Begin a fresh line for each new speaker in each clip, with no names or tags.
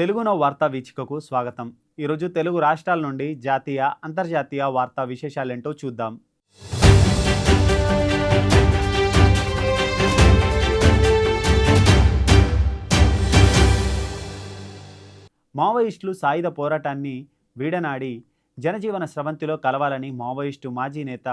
తెలుగునో వార్తా వీచికకు స్వాగతం. ఈరోజు తెలుగు రాష్ట్రాల నుండి జాతీయ అంతర్జాతీయ వార్తా విశేషాలేంటో చూద్దాం. మావోయిస్టులు సాయుధ పోరాటాన్ని వీడనాడి జనజీవన స్రవంతిలో కలవాలని మావోయిస్టు మాజీ నేత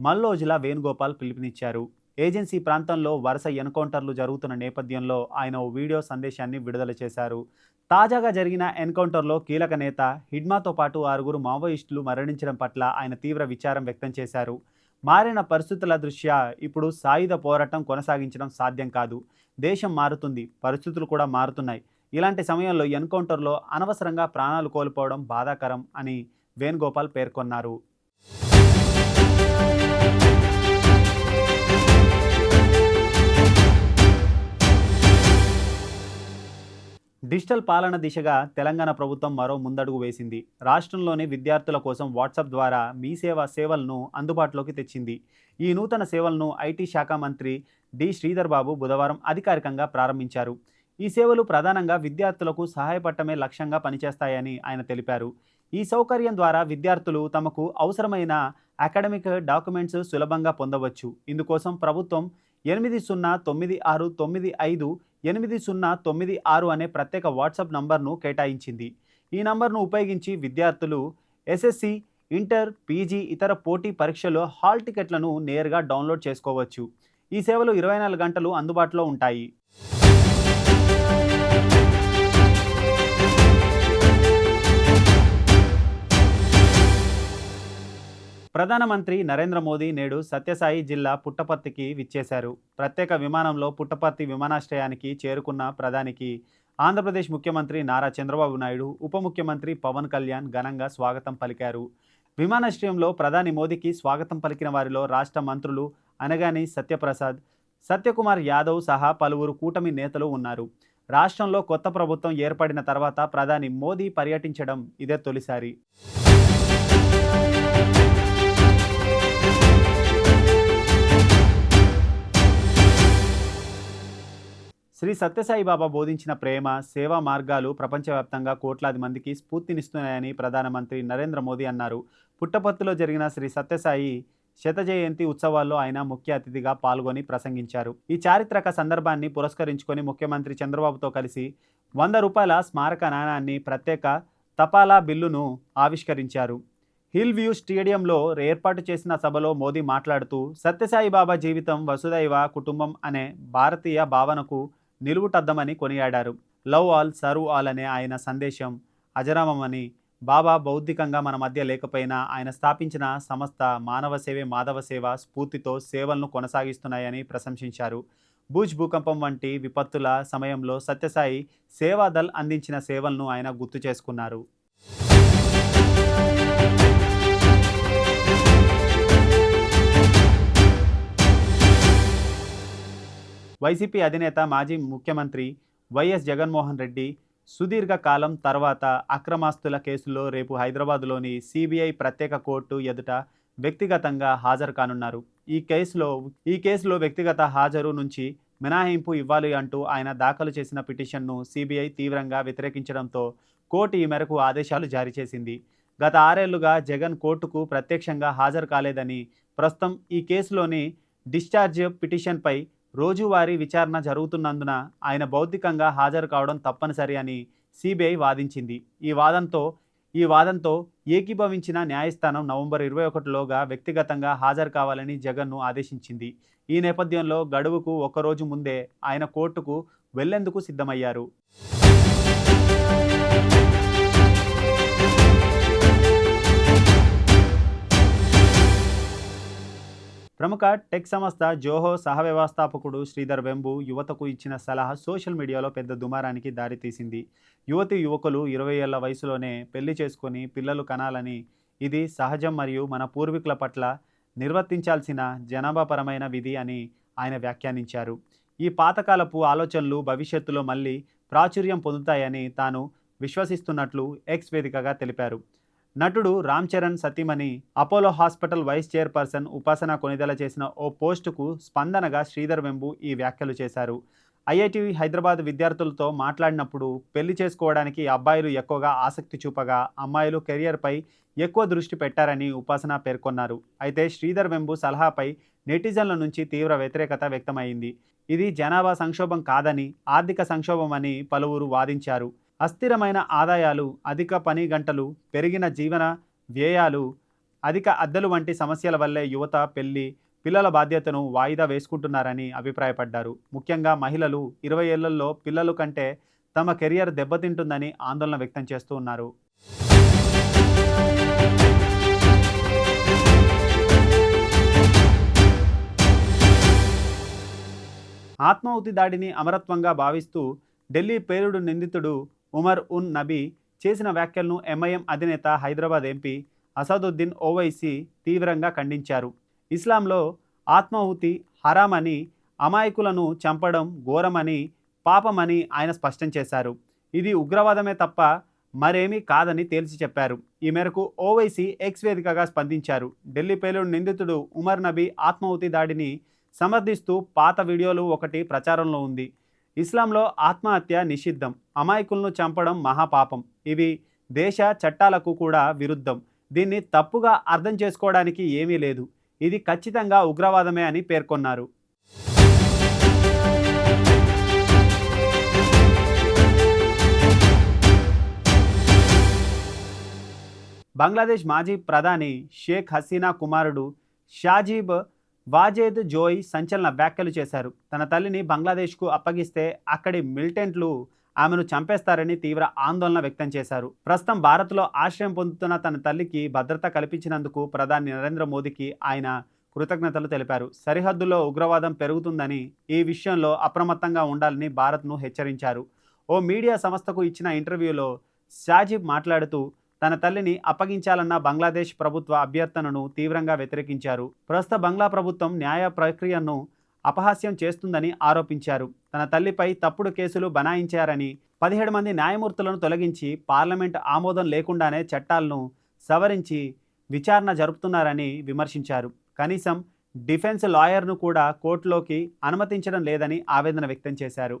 మల్లోజుల వేణుగోపాల్ పిలుపునిచ్చారు. ఏజెన్సీ ప్రాంతంలో వరుస ఎన్కౌంటర్లు జరుగుతున్న నేపథ్యంలో ఆయన ఓ వీడియో సందేశాన్ని విడుదల చేశారు. తాజాగా జరిగిన ఎన్కౌంటర్లో కీలక నేత హిడ్మాతో పాటు ఆరుగురు మావోయిస్టులు మరణించడం పట్ల ఆయన తీవ్ర విచారం వ్యక్తం చేశారు. మారిన పరిస్థితుల దృష్ట్యా ఇప్పుడు సాయుధ పోరాటం కొనసాగించడం సాధ్యం కాదు. దేశం మారుతుంది పరిస్థితులు కూడా మారుతున్నాయి. ఇలాంటి సమయంలో ఎన్కౌంటర్లో అనవసరంగా ప్రాణాలు కోల్పోవడం బాధాకరం అని వేణుగోపాల్ పేర్కొన్నారు. డిజిటల్ పాలన దిశగా తెలంగాణ ప్రభుత్వం మరో ముందడుగు వేసింది. రాష్ట్రంలోని విద్యార్థుల కోసం వాట్సాప్ ద్వారా మీ సేవ సేవలను అందుబాటులోకి తెచ్చింది. ఈ నూతన సేవలను ఐటీ శాఖ మంత్రి డి శ్రీధర్ బాబు బుధవారం అధికారికంగా ప్రారంభించారు. ఈ సేవలు ప్రధానంగా విద్యార్థులకు సహాయపడటమే లక్ష్యంగా పనిచేస్తాయని ఆయన తెలిపారు. ఈ సౌకర్యం ద్వారా విద్యార్థులు తమకు అవసరమైన అకాడమిక్ డాక్యుమెంట్స్ సులభంగా పొందవచ్చు. ఇందుకోసం ప్రభుత్వం ఎనిమిది సున్నా తొమ్మిది ఆరు తొమ్మిది ఐదు ఎనిమిది సున్నా తొమ్మిది ఆరు అనే ప్రత్యేక వాట్సాప్ నంబర్ను కేటాయించింది. ఈ నంబర్ను ఉపయోగించి విద్యార్థులు ఎస్ఎస్సి ఇంటర్ పీజీ ఇతర పోటీ పరీక్షల్లో హాల్ టికెట్లను నేరుగా డౌన్లోడ్ చేసుకోవచ్చు. ఈ సేవలు ఇరవై నాలుగు గంటలు అందుబాటులో ఉంటాయి. ప్రధానమంత్రి నరేంద్ర మోదీ నేడు సత్యసాయి జిల్లా పుట్టపర్తికి విచ్చేశారు. ప్రత్యేక విమానంలో పుట్టపర్తి విమానాశ్రయానికి చేరుకున్న ప్రధానికి ఆంధ్రప్రదేశ్ ముఖ్యమంత్రి నారా చంద్రబాబు నాయుడు ఉప ముఖ్యమంత్రి పవన్ కళ్యాణ్ ఘనంగా స్వాగతం పలికారు. విమానాశ్రయంలో ప్రధాని మోదీకి స్వాగతం పలికిన వారిలో రాష్ట్ర మంత్రులు అనగాని సత్యప్రసాద్ సత్యకుమార్ యాదవ్ సహా పలువురు కూటమి నేతలు ఉన్నారు. రాష్ట్రంలో కొత్త ప్రభుత్వం ఏర్పడిన తర్వాత ప్రధాని మోదీ పర్యటించడం ఇదే తొలిసారి. శ్రీ సత్యసాయి బాబా బోధించిన ప్రేమ సేవా మార్గాలు ప్రపంచవ్యాప్తంగా కోట్లాది మందికి స్ఫూర్తినిస్తున్నాయని ప్రధానమంత్రి నరేంద్ర మోదీ అన్నారు. పుట్టపర్తిలో జరిగిన శ్రీ సత్యసాయి శత జయంతి ఉత్సవాల్లో ఆయన ముఖ్య అతిథిగా పాల్గొని ప్రసంగించారు. ఈ చారిత్రక సందర్భాన్ని పురస్కరించుకొని ముఖ్యమంత్రి చంద్రబాబుతో కలిసి వంద రూపాయల స్మారక నాణాన్ని ప్రత్యేక తపాలా బిల్లును ఆవిష్కరించారు. హిల్ వ్యూ స్టేడియంలో ఏర్పాటు చేసిన సభలో మోదీ మాట్లాడుతూ సత్యసాయి బాబా జీవితం వసుదైవ కుటుంబం అనే భారతీయ భావనకు నిలువుటద్దమని కొనియాడారు. లవ్ ఆల్ సర్వ్ ఆల్ అనే ఆయన సందేశం అజరామమని బాబా బౌద్ధికంగా మన మధ్య లేకపోయినా ఆయన స్థాపించిన సంస్థ మానవ సేవే మాధవ సేవ స్ఫూర్తితో సేవలను కొనసాగిస్తున్నాయని ప్రశంసించారు. భూజ్ భూకంపం వంటి విపత్తుల సమయంలో సత్యసాయి సేవాదల్ అందించిన సేవలను ఆయన గుర్తు చేసుకున్నారు. వైసీపీ అధినేత మాజీ ముఖ్యమంత్రి వైఎస్ జగన్మోహన్ రెడ్డి సుదీర్ఘ కాలం తర్వాత అక్రమాస్తుల కేసులో రేపు హైదరాబాద్లోని సిబిఐ ప్రత్యేక కోర్టు ఎదుట వ్యక్తిగతంగా హాజరు కానున్నారు. ఈ కేసులో ఈ కేసులో వ్యక్తిగత హాజరు నుంచి మినహాయింపు ఇవ్వాలి అంటూ ఆయన దాఖలు చేసిన పిటిషన్ను సిబిఐ తీవ్రంగా వ్యతిరేకించడంతో కోర్టు ఈ మేరకు ఆదేశాలు జారీ చేసింది. గత ఆరేళ్ళుగా జగన్ కోర్టుకు ప్రత్యక్షంగా హాజరు కాలేదని ప్రస్తుతం ఈ కేసులోని డిశ్చార్జ్ పిటిషన్పై రోజువారీ విచారణ జరుగుతున్నందున ఆయన భౌతికంగా హాజరు కావడం తప్పనిసరి అని సిబిఐ వాదించింది. ఈ వాదంతో ఈ వాదంతో ఏకీభవించిన న్యాయస్థానం నవంబర్ ఇరవై ఒకటిలోగా వ్యక్తిగతంగా హాజరు కావాలని జగన్ను ఆదేశించింది. ఈ నేపథ్యంలో గడువుకు ఒక్కరోజు ముందే ఆయన కోర్టుకు వెళ్ళేందుకు సిద్ధమయ్యారు. ప్రముఖ టెక్ సంస్థ జోహో సహవ్యవస్థాపకుడు శ్రీధర్ వెంబు యువతకు ఇచ్చిన సలహా సోషల్ మీడియాలో పెద్ద దుమారానికి దారితీసింది యువతి యువకులు ఇరవై ఏళ్ళ వయసులోనే పెళ్ళి చేసుకొని పిల్లలు కనాలని ఇది సహజం మరియు మన పూర్వీకుల పట్ల నిర్వర్తించాల్సిన జనాభాపరమైన విధి అని ఆయన వ్యాఖ్యానించారు. ఈ పాతకాలపు ఆలోచనలు భవిష్యత్తులో మళ్ళీ ప్రాచుర్యం పొందుతాయని తాను విశ్వసిస్తున్నట్లు ఎక్స్ వేదికగా తెలిపారు. నటుడు రామ్ చరణ్ సతీమణి అపోలో హాస్పిటల్ వైస్ చైర్పర్సన్ ఉపాసన కొనిదల చేసిన ఓ పోస్టుకు స్పందనగా శ్రీధర్ వెంబు ఈ వ్యాఖ్యలు చేశారు. ఐఐటి హైదరాబాద్ విద్యార్థులతో మాట్లాడినప్పుడు పెళ్ళి చేసుకోవడానికి అబ్బాయిలు ఎక్కువగా ఆసక్తి చూపగా అమ్మాయిలు కెరియర్పై ఎక్కువ దృష్టి పెట్టారని ఉపాసన పేర్కొన్నారు. అయితే శ్రీధర్ వెంబు సలహాపై నెటిజన్ల నుంచి తీవ్ర వ్యతిరేకత వ్యక్తమైంది. ఇది జనాభా సంక్షోభం కాదని ఆర్థిక సంక్షోభం అని పలువురు వాదించారు. అస్థిరమైన ఆదాయాలు అధిక పని గంటలు పెరిగిన జీవన వ్యయాలు అధిక అద్దెలు వంటి సమస్యల వల్లే యువత పెళ్ళి పిల్లల బాధ్యతను వాయిదా వేసుకుంటున్నారని అభిప్రాయపడ్డారు. ముఖ్యంగా మహిళలు ఇరవై ఏళ్ళలో పిల్లలు కంటే తమ కెరియర్ దెబ్బతింటుందని ఆందోళన వ్యక్తం చేస్తూ ఉన్నారు. ఆత్మాహుతి దాడిని అమరత్వంగా భావిస్తూ ఢిల్లీ పేలుడు నిందితుడు ఉమర్ ఉన్ నబీ చేసిన వ్యాఖ్యలను ఎంఐఎం అధినేత హైదరాబాద్ ఎంపీ అసదుద్దీన్ ఓవైసీ తీవ్రంగా ఖండించారు. ఇస్లాంలో ఆత్మాహుతి హరామని అమాయకులను చంపడం ఘోరమని పాపమని ఆయన స్పష్టం చేశారు. ఇది ఉగ్రవాదమే తప్ప మరేమీ కాదని తేల్చి చెప్పారు. ఈ మేరకు ఓవైసీ ఎక్స్ వేదికగా స్పందించారు. ఢిల్లీ పేలుడు నిందితుడు ఉమర్ నబీ ఆత్మాహుతి దాడిని సమర్థిస్తూ పాత వీడియోలు ఒకటి ప్రచారంలో ఉంది. ఇస్లాంలో ఆత్మహత్య నిషిద్ధం. అమాయకులను చంపడం మహాపాపం. ఇవి దేశ చట్టాలకు కూడా విరుద్ధం. దీన్ని తప్పుగా అర్థం చేసుకోవడానికి ఏమీ లేదు. ఇది ఖచ్చితంగా ఉగ్రవాదమే అని పేర్కొన్నారు. బంగ్లాదేశ్ మాజీ ప్రధాని షేక్ హసీనా కుమారుడు షాజీబ్ వాజేద్ జోయ్ సంచలన వ్యాఖ్యలు చేశారు. తన తల్లిని బంగ్లాదేశ్కు అప్పగిస్తే అక్కడి మిలిటెంట్లు ఆమెను చంపేస్తారని తీవ్ర ఆందోళన వ్యక్తం చేశారు. ప్రస్తుతం భారత్లో ఆశ్రయం పొందుతున్న తన తల్లికి భద్రత కల్పించినందుకు ప్రధాని నరేంద్ర మోదీకి ఆయన కృతజ్ఞతలు తెలిపారు. సరిహద్దులో ఉగ్రవాదం పెరుగుతుందని ఈ విషయంలో అప్రమత్తంగా ఉండాలని భారత్ను హెచ్చరించారు. ఓ మీడియా సంస్థకు ఇచ్చిన ఇంటర్వ్యూలో షాజిబ్ మాట్లాడుతూ తన తల్లిని అప్పగించాలన్న బంగ్లాదేశ్ ప్రభుత్వ అభ్యర్థనను తీవ్రంగా వ్యతిరేకించారు. ప్రస్తుత బంగ్లా ప్రభుత్వం న్యాయ ప్రక్రియను అపహాస్యం చేస్తుందని ఆరోపించారు. తన తల్లిపై తప్పుడు కేసులు బనాయించారని పదిహేడు మంది న్యాయమూర్తులను తొలగించి పార్లమెంట్ ఆమోదం లేకుండానే చట్టాలను సవరించి విచారణ జరుపుతున్నారని విమర్శించారు. కనీసం డిఫెన్స్ లాయర్ను కూడా కోర్టులోకి అనుమతించడం లేదని ఆవేదన వ్యక్తం చేశారు.